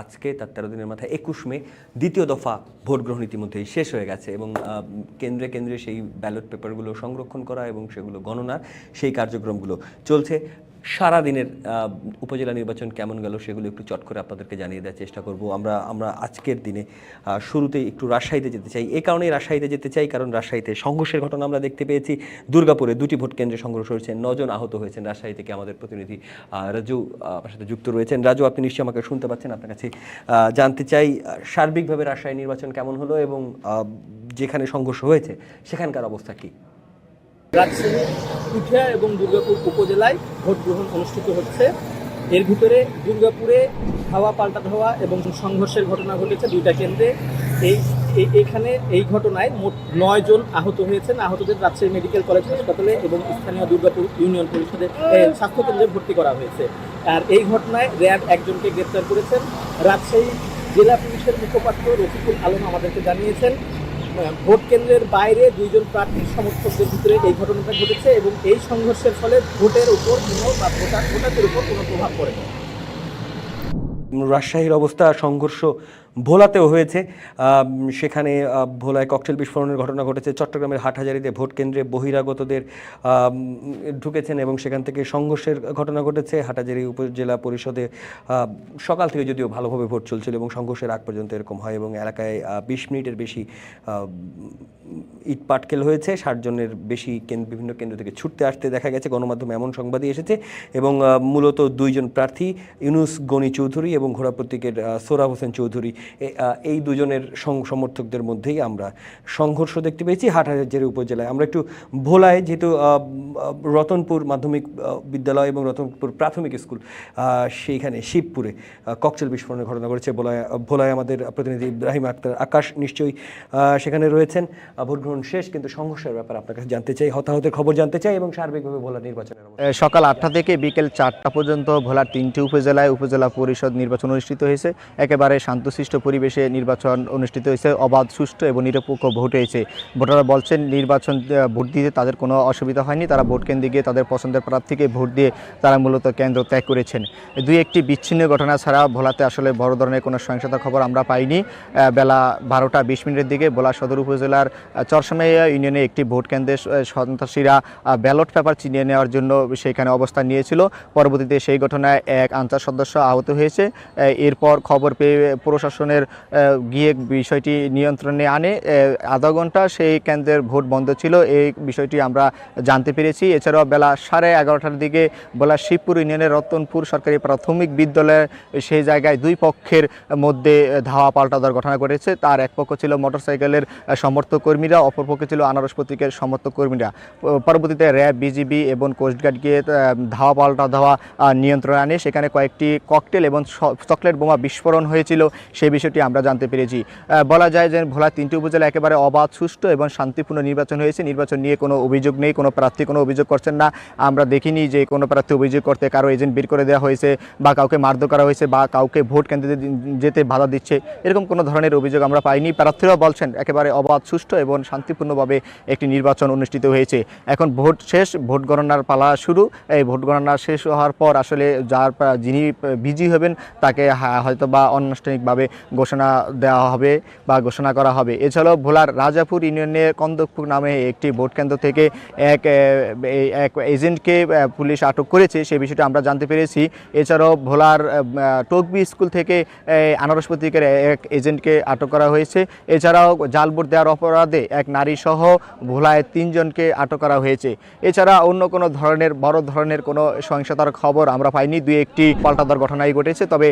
আজকে তার তেরো দিনের মাথায় একুশ মে, দ্বিতীয় দফা ভোট গ্রহণ ইতিমধ্যেই শেষ হয়ে গেছে এবং কেন্দ্রে কেন্দ্রে সেই ব্যালট পেপারগুলো সংরক্ষণ করা এবং সেগুলো গণনার সেই কার্যক্রমগুলো চলছে। সারা দিনের উপজেলা নির্বাচন কেমন গেল সেগুলো একটু চট করে আপনাদেরকে জানিয়ে দেওয়ার চেষ্টা করব। আমরা আমরা আজকের দিনে আহ, শুরুতেই একটু রাজশাহীতে যেতে চাই। এ কারণেই রাজশাহীতে যেতে চাই কারণ রাজশাহীতে সংঘর্ষের ঘটনা আমরা দেখতে পেয়েছি। দুর্গাপুরে দুটি ভোট কেন্দ্রে সংঘর্ষ হয়েছে নজন আহত হয়েছেন রাজশাহী থেকে আমাদের প্রতিনিধি রাজু আমার সাথে যুক্ত রয়েছেন। রাজু আপনি নিশ্চয়ই আমাকে শুনতে পাচ্ছেন আপনার কাছে জানতে চাই সার্বিকভাবে রাজশাহী নির্বাচন কেমন হলো এবং যেখানে সংঘর্ষ হয়েছে সেখানকার অবস্থা কী? রাজশাহী পুঠিয়া এবং দুর্গাপুর উপজেলায় ভোট গ্রহণ অনুষ্ঠিত হচ্ছে। এর ভিতরে দুর্গাপুরে ধাওয়া পাল্টা ধাওয়া এবং সংঘর্ষের ঘটনা ঘটেছে দুইটা কেন্দ্রে। এই এইখানে এই ঘটনায় মোট নয় জন আহত হয়েছেন। আহতদের রাজশাহী মেডিকেল কলেজ হাসপাতালে এবং স্থানীয় দুর্গাপুর ইউনিয়ন পরিষদের এ, স্বাস্থ্যকেন্দ্রে ভর্তি করা হয়েছে। আর এই ঘটনায় র্যাব একজনকে গ্রেপ্তার করেছেন। রাজশাহী জেলা পুলিশের মুখপাত্র রফিকুল আলম আমাদেরকে জানিয়েছেন ভোট কেন্দ্রের বাইরে দুইজন প্রার্থীর সমর্থকদের ভিতরে এই ঘটনাটা ঘটেছে এবং এই সংঘর্ষের ফলে ভোটের উপর কোনো বা ভোটার ভোটারদের উপর কোনো প্রভাব পড়ে রাজশাহীর অবস্থা, সংঘর্ষ ভোলাতেও হয়েছে। সেখানে ভোলায় ককটেল বিস্ফোরণের ঘটনা ঘটেছে। চট্টগ্রামের হাটহাজারিতে ভোট কেন্দ্রে বহিরাগতদের ঢুকেছেন এবং সেখান থেকে সংঘর্ষের ঘটনা ঘটেছে। হাটহাজারি উপজেলা পরিষদে সকাল থেকে যদিও ভালোভাবে ভোট চলছিল এবং সংঘর্ষের আগ পর্যন্ত এরকম হয় এবং এলাকায় বিশ মিনিটের বেশি ইট পাটকেল হয়েছে। ষাট জনের বেশি বিভিন্ন কেন্দ্র থেকে ছুটতে আসতে দেখা গেছে। গণমাধ্যমে এমন সংবাদই এসেছে এবং মূলত দুইজন প্রার্থী ইউনুস গনি চৌধুরী এবং ঘোড়া প্রতীকের সোহরাব হোসেন চৌধুরী। এই দুজনের সমর্থকদের মধ্যেই আমরা সংঘর্ষ দেখতে পেয়েছি হাটহাজারি উপজেলায়। আমরা একটু ভোলায় যেহেতু রতনপুর মাধ্যমিক বিদ্যালয় এবং রতনপুর প্রাথমিক স্কুল সেইখানে শিবপুরে ককটেল বিস্ফোরণের ঘটনা ঘটেছে ভোলায় ভোলায় আমাদের প্রতিনিধি ইব্রাহিম আক্তার আকাশ নিশ্চয়ই সেখানে রয়েছেন। ভোট গ্রহণ শেষ, কিন্তু সংঘর্ষের ব্যাপার আপনার কাছে জানতে চাই, হতাহতের খবর জানতে চাই এবং সার্বিকভাবে ভোলা নির্বাচনের সকাল আটটা থেকে বিকেল চারটা পর্যন্ত ভোলার তিনটি উপজেলায় উপজেলা পরিষদ নির্বাচন অনুষ্ঠিত হয়েছে। একেবারে শান্তশিষ্ট পরিবেশে নির্বাচন অনুষ্ঠিত হয়েছে, অবাধ, সুষ্ঠু এবং নিরপেক্ষ ভোট হয়েছে। ভোটাররা বলছেন নির্বাচন ভোট দিতে তাদের কোনো অসুবিধা হয়নি, তারা ভোট কেন্দ্রে গিয়ে তাদের পছন্দের প্রার্থীকে ভোট দিয়ে তারা মূলত কেন্দ্র ত্যাগ করেছেন। দুই একটি বিচ্ছিন্ন ঘটনা ছাড়া ভোলাতে আসলে বড় ধরনের কোনো সহিংসতার খবর আমরা পাইনি। বেলা বারোটা বিশ মিনিটের দিকে ভোলা সদর উপজেলার চরসামাইয়া ইউনিয়নে একটি ভোট কেন্দ্রে সন্ত্রাসীরা ব্যালট পেপার চিনিয়ে নেওয়ার জন্য সেখানে অবস্থান নিয়েছিল। পরবর্তীতে সেই ঘটনায় এক আনসার সদস্য আহত হয়েছে। এরপর খবর পেয়ে প্রশাসনের গিয়ে বিষয়টি নিয়ন্ত্রণে আনে আধা ঘণ্টা সেই কেন্দ্রের ভোট বন্ধ ছিল, এই বিষয়টি আমরা জানতে পেরেছি। এছাড়াও বেলা সাড়ে এগারোটার দিকে বেলা শিবপুর ইউনিয়নের রতনপুর সরকারি প্রাথমিক বিদ্যালয়ের সেই জায়গায় দুই পক্ষের মধ্যে ধাওয়া পাল্টা দেওয়ার ঘটনা ঘটেছে। তার এক পক্ষ ছিল মোটরসাইকেলের সমর্থক কর্মীরা, অপর পক্ষে ছিল আনারস প্রতীকের সমর্থক কর্মীরা। পরবর্তীতে র্যাব, বিজিবি এবং কোস্টগার্ড গিয়ে ধাওয়া পাল্টা ধাওয়া নিয়ন্ত্রণে আনে। সেখানে কয়েকটি ককটেল এবং চকলেট বোমা বিস্ফোরণ হয়েছিল। সেই বিষয়টি আমরা জানতে পেরেছি। বলা যায় যে ভোলা তিনটি উপজেলা একেবারে অবাধ, সুষ্ঠু এবং শান্তিপূর্ণ নির্বাচন হয়েছে। নির্বাচন নিয়ে কোনো অভিযোগ নেই, কোনো প্রার্থী কোনো অভিযোগ করছেন না। আমরা দেখিনি যে কোনো প্রার্থী অভিযোগ করতে কারও এজেন্ট বের করে দেওয়া হয়েছে বা কাউকে মারধর করা হয়েছে বা কাউকে ভোট কেন্দ্রে যেতে বাধা দিচ্ছে। এরকম কোনো ধরনের অভিযোগ আমরা পাইনি। প্রার্থীরাও বলছেন একেবারে অবাধ, সুষ্ঠু এবং শান্তিপূর্ণভাবে একটি নির্বাচন অনুষ্ঠিত হয়েছে। এখন ভোট শেষ, ভোট গণনার পালা শুরু। এই ভোট গণনা শেষ হওয়ার পর আসলে যার, যিনি বিজি হবেন তাকে হয়তো বা আনুষ্ঠানিকভাবে ঘোষণা দেওয়া হবে বা ঘোষণা করা হবে। এছাড়াও ভোলার রাজাপুর ইউনিয়নের কন্দকপুর নামে একটি ভোট কেন্দ্র থেকে এক এক এজেন্টকে পুলিশ আটক করেছে সেই বিষয়টা আমরা জানতে পেরেছি। এছাড়াও ভোলার টকবি স্কুল থেকে আনারস প্রতীকের এক এজেন্টকে আটক করা হয়েছে। এছাড়াও জাল ভোট দেওয়ার অপরাধে এক নারী সহ ভোলায় তিনজনকে আটক করা হয়েছে। এছাড়া অন্য কোনো ধরনের, বড় ধরনের কোনো সহিংসতার খবর আমরা পাইনি। দুই একটি পাল্টাদার ঘটনাই ঘটেছে। তবে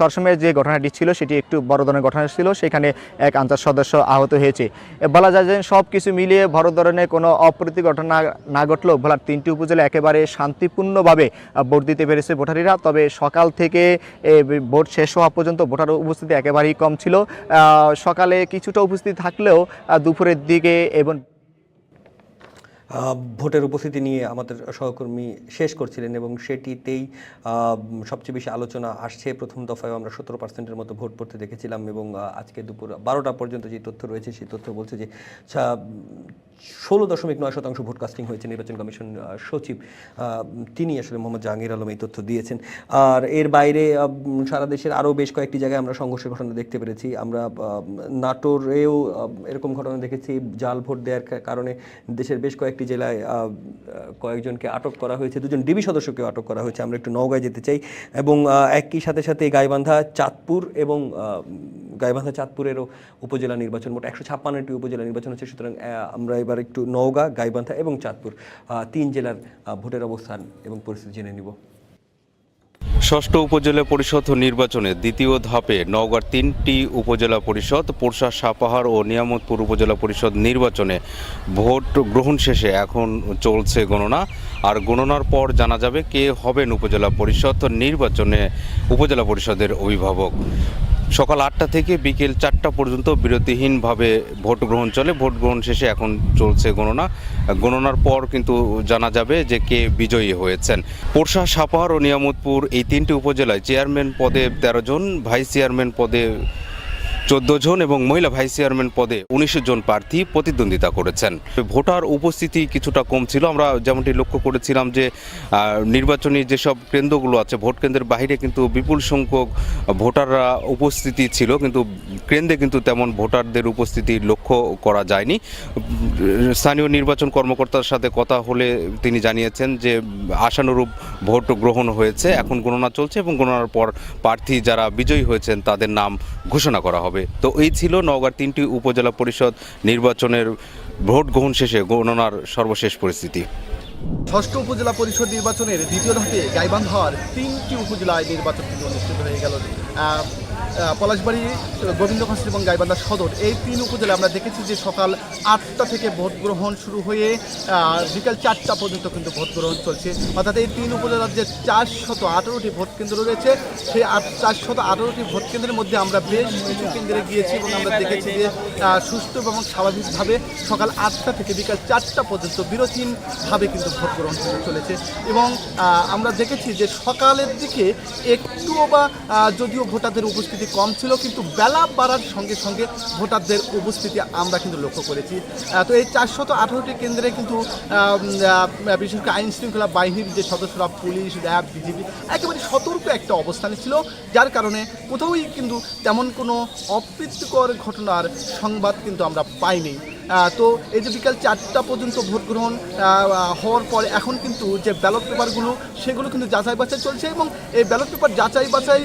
সবসময় যে ঘটনাটি ছিল সেটি একটু বড় ধরনের ঘটনা ছিল সেখানে এক আনসার সদস্য আহত হয়েছে। বলা যায় যে সব কিছু মিলিয়ে বড় ধরনের কোনো অপ্রীতি ঘটনা না ঘটলেও ভোলার তিনটি উপজেলা একেবারে শান্তিপূর্ণভাবে ভোট দিতে পেরেছে ভোটারিরা। তবে সকাল থেকে ভোট শেষ হওয়া পর্যন্ত ভোটার উপস্থিতি একেবারেই কম ছিল। সকালে কিছুটা উপস্থিতি থাকলেও দুপুরের দিকে এবং ভোটের উপস্থিতি নিয়ে আমাদের সহকর্মী শেষ করছিলেন এবং সেটিতেই সবচেয়ে বেশি আলোচনা আসছে। প্রথম দফায় আমরা সতেরো পার্সেন্টের মতো ভোট পড়তে দেখেছিলাম এবং আজকে দুপুর বারোটা পর্যন্ত যে তথ্য রয়েছে, সেই তথ্য বলছে যে ষোলো দশমিক নয় শতাংশ ভোট কাস্টিং হয়েছে নির্বাচন কমিশন সচিব। তিনি আসলে মোহাম্মদ জাহাঙ্গীর আলম এই তথ্য দিয়েছেন। আর এর বাইরে সারা দেশের আরও বেশ কয়েকটি জায়গায় আমরা সংঘর্ষের ঘটনা দেখতে পেরেছি। আমরা নাটোরেও এরকম ঘটনা দেখেছি। জাল ভোট দেওয়ার কারণে দেশের বেশ কয়েকটি জেলায় কয়েকজনকে আটক করা হয়েছে। দুজন ডিবি সদস্যকে আটক করা হয়েছে। আমরা একটু নওগাঁয় যেতে চাই। এবং একই সাথে সাথে গাইবান্ধা, চাঁদপুর এবং গাইবান্ধা চাঁদপুরেরও উপজেলা নির্বাচন, মোট একশো ছাপ্পান্নটি উপজেলা নির্বাচন হচ্ছে। সুতরাং আমরা এবার একটু নওগাঁ, গাইবান্ধা এবং চাঁদপুর তিন জেলার ভোটের অবস্থান এবং পরিস্থিতি জেনে নিব। ষষ্ঠ উপজেলা পরিষদ নির্বাচনে দ্বিতীয় ধাপে নওগাঁর তিনটি উপজেলা পরিষদ, পোরশা, সাপাহার ও নিয়ামতপুর উপজেলা পরিষদ নির্বাচনে ভোট গ্রহণ শেষে এখন চলছে গণনা। আর গণনার পর জানা যাবে কে হবেন উপজেলা পরিষদ নির্বাচনে উপজেলা পরিষদের অভিভাবক। সকাল আটটা থেকে বিকেল চারটা পর্যন্ত বিরতিহীনভাবে ভোট গ্রহণ চলে। ভোট গ্রহণ শেষে এখন চলছে গণনা। গণনার পর কিন্তু জানা যাবে যে কে বিজয়ী হয়েছেন। পোরশা সাপাহার ও নিয়ামতপুর এই তিনটি উপজেলায় চেয়ারম্যান পদে তেরো জন, ভাইস চেয়ারম্যান পদে চোদ্দ জন এবং মহিলা ভাইস চেয়ারম্যান পদে উনিশ জন প্রার্থী প্রতিদ্বন্দ্বিতা করেছেন। ভোটার উপস্থিতি কিছুটা কম ছিল। আমরা যেমনটি লক্ষ্য করেছিলাম যে নির্বাচনী যেসব কেন্দ্রগুলো আছে, ভোট কেন্দ্রের বাইরে কিন্তু বিপুল সংখ্যক ভোটাররা উপস্থিতি ছিল। কিন্তু কেন্দ্রে কিন্তু তেমন ভোটারদের উপস্থিতি লক্ষ্য করা যায়নি। স্থানীয় নির্বাচন কর্মকর্তার সাথে কথা হলে তিনি জানিয়েছেন যে, আশানুরূপ ভোট গ্রহণ হয়েছে, এখন গণনা চলছে এবং গণনার পর প্রার্থী যারা বিজয়ী হয়েছেন তাদের নাম ঘোষণা করা হবে। তো এই ছিল নওগাঁর তিনটি উপজেলা পরিষদ নির্বাচনের ভোট গ্রহণ শেষে গণনার সর্বশেষ পরিস্থিতি। ষষ্ঠ উপজেলা পরিষদ নির্বাচনের দ্বিতীয় ধাপে গাইবান্ধার তিনটি উপজেলায় নির্বাচন অনুষ্ঠিত হয়ে গেল। পলাশবাড়ি, গোবিন্দগঞ্জ এবং গাইবান্ধা সদর। এই তিন উপজেলায় আমরা দেখেছি যে সকাল আটটা থেকে ভোট গ্রহণ শুরু হয়ে বিকাল চারটা পর্যন্ত কিন্তু ভোট গ্রহণ চলছে। অর্থাৎ এই তিন উপজেলার যে চারশত আঠারোটি ভোট কেন্দ্র রয়েছে, সেই আট চারশত আঠারোটি ভোট কেন্দ্রের মধ্যে আমরা বেশ কিছু কেন্দ্রে গিয়েছি এবং আমরা দেখেছি যে সুস্থ এবং স্বাভাবিকভাবে সকাল আটটা থেকে বিকাল চারটা পর্যন্ত বিরতিহীনভাবে কিন্তু ভোট গ্রহণ করে চলেছে। এবং আমরা দেখেছি যে সকালের দিকে একটুও বা যদিও ভোটারদের উপস্থিতি কম ছিল, কিন্তু বেলা বাড়ার সঙ্গে সঙ্গে ভোটারদের উপস্থিতি আমরা কিন্তু লক্ষ্য করেছি। তো এই চারশত আঠারোটি কেন্দ্রে কিন্তু বিশেষ করে আইন শৃঙ্খলা বাহিনীর যে সদস্যরা, পুলিশ, র্যাব, বিজিবি, একেবারে সতর্ক একটা অবস্থানে ছিল, যার কারণে কোথাওই কিন্তু তেমন কোনো অপ্রীতিকর ঘটনার সংবাদ কিন্তু আমরা পাইনি। তো এই যে বিকাল চারটা পর্যন্ত ভোট গ্রহণ হওয়ার পরে এখন কিন্তু যে ব্যালট পেপারগুলো সেগুলো কিন্তু যাচাই বাছাই চলছে এবং এই ব্যালট পেপার যাচাই বাছাই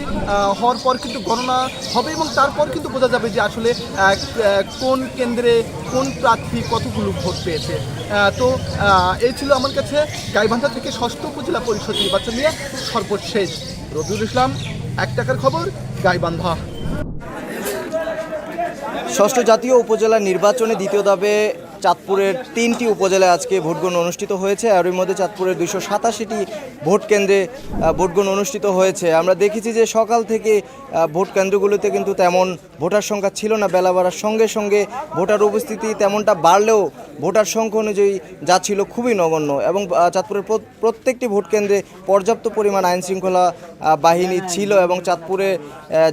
হওয়ার পর কিন্তু গণনা হবে এবং তারপর কিন্তু বোঝা যাবে যে আসলে কোন কেন্দ্রে কোন প্রার্থী কতগুলো ভোট পেয়েছে। তো এই ছিল আমার কাছে গাইবান্ধা থেকে ষষ্ঠ উপজেলা পরিষদ নির্বাচন নিয়ে সর্বশেষ। রবিউল ইসলাম, এক টাকার খবর, গাইবান্ধা। ষষ্ঠ জাতীয় উপজেলা নির্বাচনে দ্বিতীয় ধাপে চাঁদপুরের তিনটি উপজেলায় আজকে ভোটগ্রহণ অনুষ্ঠিত হয়েছে। আর এর মধ্যে চাঁদপুরের দুইশো সাতাশিটি ভোট কেন্দ্রে ভোটগ্রহণ অনুষ্ঠিত হয়েছে। আমরা দেখেছি যে সকাল থেকে ভোট কেন্দ্রগুলোতে কিন্তু তেমন ভোটার সংখ্যা ছিল না। বেলা বাড়ার সঙ্গে সঙ্গে ভোটার উপস্থিতি তেমনটা বাড়লেও ভোটার সংখ্যা অনুযায়ী যা ছিল খুবই নগণ্য। এবং চাঁদপুরের প্রত্যেকটি ভোট কেন্দ্রে পর্যাপ্ত পরিমাণ আইন শৃঙ্খলা বাহিনী ছিল এবং চাঁদপুরে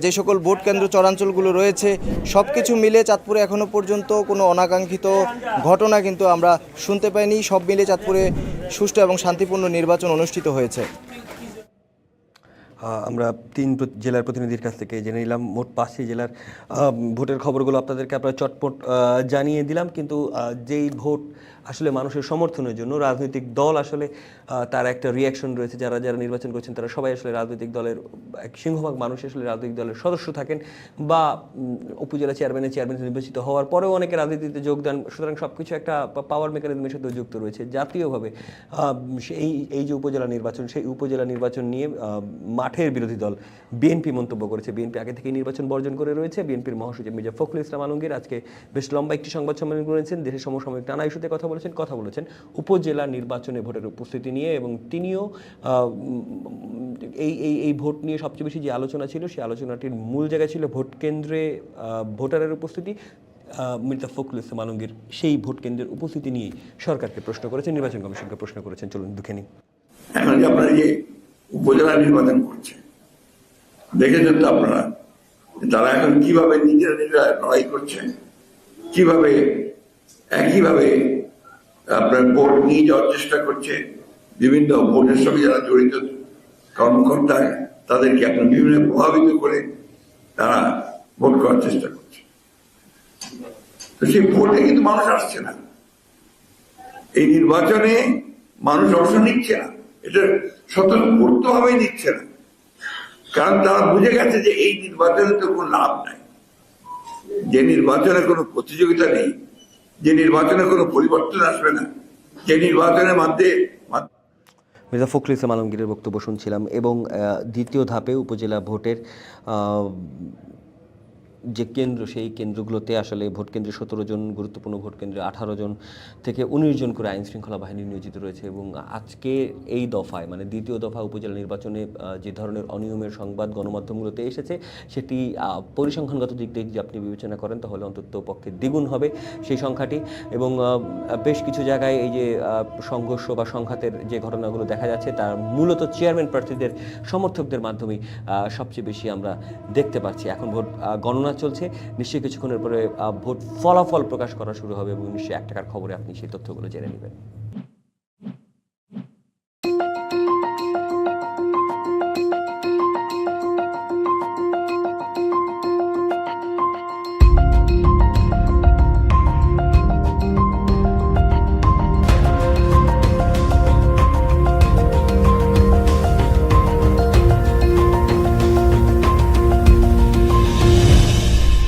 যে সকল ভোট কেন্দ্র চরাঞ্চলগুলো রয়েছে সব কিছু মিলে চাঁদপুরে এখনও পর্যন্ত কোনো অনাকাঙ্ক্ষিত ঘটনা কিন্তু আমরা শুনতে পাইনি। সব মিলে চাঁদপুরে সুষ্ঠু এবং শান্তিপূর্ণ নির্বাচন অনুষ্ঠিত হয়েছে। আমরা তিন জেলার প্রতিনিধির কাছ থেকে জেনে নিলাম। মোট পাঁচটি জেলার ভোটের খবরগুলো আপনাদেরকে আমরা চটপট জানিয়ে দিলাম। কিন্তু যেই ভোট আসলে মানুষের সমর্থনের জন্য রাজনৈতিক দল আসলে তার একটা রিয়াকশন রয়েছে। যারা যারা নির্বাচন করছেন, তারা সবাই আসলে রাজনৈতিক দলের, এক সিংহভাগ মানুষ আসলে রাজনৈতিক দলের সদস্য থাকেন বা উপজেলা চেয়ারম্যানের চেয়ারম্যান নির্বাচিত হওয়ার পরেও অনেকে রাজনীতিতে যোগদান সুতরাং সব কিছু একটা পাওয়ার মেকানিজমের সাথে যুক্ত রয়েছে জাতীয়ভাবে। সেই, এই যে উপজেলা নির্বাচন, সেই উপজেলা নির্বাচন নিয়ে মাঠের বিরোধী দল বিএনপি মন্তব্য করেছে। বিএনপি আগে থেকেই নির্বাচন বর্জন করে রয়েছে। বিএনপির মহাসচিব মির্জা ফখরুল ইসলাম আলমগীর আজকে বেশ লম্বা একটি সংবাদ সম্মেলন করেছেন। দেশের সমসাময়িক নানা ইস্যুতে কথা বলেছেন, কথা বলেছেন। উপজেলা নির্বাচনে ভোটের উপস্থিতি নিয়ে এবং তিনিও এই এই এই ভোট নিয়ে সবচেয়ে বেশি যে আলোচনা ছিল, সেই আলোচনাটির মূল জায়গা ছিল ভোট কেন্দ্রে ভোটারের উপস্থিতি। মির্জা ফখরুল ইসলাম আলমগীর সেই ভোট কেন্দ্রের উপস্থিতি নিয়ে সরকারকে প্রশ্ন করেছেন, নির্বাচন কমিশনকে প্রশ্ন করেছেন। চলুন, দুঃখে নিই। এখন উপজেলা নির্বাচন করছে দেখেছেন তো আপনারা তারা এখন কীভাবে নিজেরা নিজেরা লড়াই করছে, কীভাবে, একইভাবে আপনার ভোট নিয়ে যাওয়ার চেষ্টা করছে বিভিন্ন ভোটের সঙ্গে যারা জড়িত কর্মকর্তা তাদেরকে আপনার বিভিন্ন প্রভাবিত করে তারা ভোট করার চেষ্টা করছে। তো সেই ভোটে কিন্তু মানুষ আসছে না। এই নির্বাচনে মানুষ অংশ নিচ্ছে না। এটা স্বতঃস্ফূর্তভাবে নিচ্ছে না। কারণ তারা বুঝে গেছে যে এই নির্বাচনে তো কোনো লাভ নাই। যে নির্বাচনে কোনো প্রতিযোগিতা নেই যে নির্বাচনে কোনো পরিবর্তন আসবে না, যে নির্বাচনের মধ্যে মির্জা ফখরুল ইসলাম আলমগীরের বক্তব্য শুনছিলাম এবং দ্বিতীয় ধাপে উপজেলা ভোটের যে কেন্দ্র, সেই কেন্দ্রগুলোতে আসলে ভোট কেন্দ্রে সতেরো জন, গুরুত্বপূর্ণ ভোট কেন্দ্রে আঠারো জন থেকে উনিশ জন করে আইন শৃঙ্খলা বাহিনী নিয়োজিত রয়েছে এবং আজকে এই দফায় মানে দ্বিতীয় দফা উপজেলা নির্বাচনে যে ধরনের অনিয়মের সংবাদ গণমাধ্যমগুলোতে এসেছে, সেটি পরিসংখ্যানগত দিক থেকে যদি আপনি বিবেচনা করেন, তাহলে অন্তত পক্ষে দ্বিগুণ হবে সেই সংখ্যাটি এবং বেশ কিছু জায়গায় এই যে সংঘর্ষ বা সংঘাতের যে ঘটনাগুলো দেখা যাচ্ছে, তার মূলত চেয়ারম্যান প্রার্থীদের, সমর্থকদের মাধ্যমেই সবচেয়ে বেশি আমরা দেখতে পাচ্ছি। এখন ভোট গণনা চলছে। নিশ্চয়ই কিছুক্ষণের পরে ভোট ফলাফল প্রকাশ করা শুরু হবে এবং নিশ্চয়ই এক টাকার খবরে আপনি সেই তথ্যগুলো জেনে নেবেন।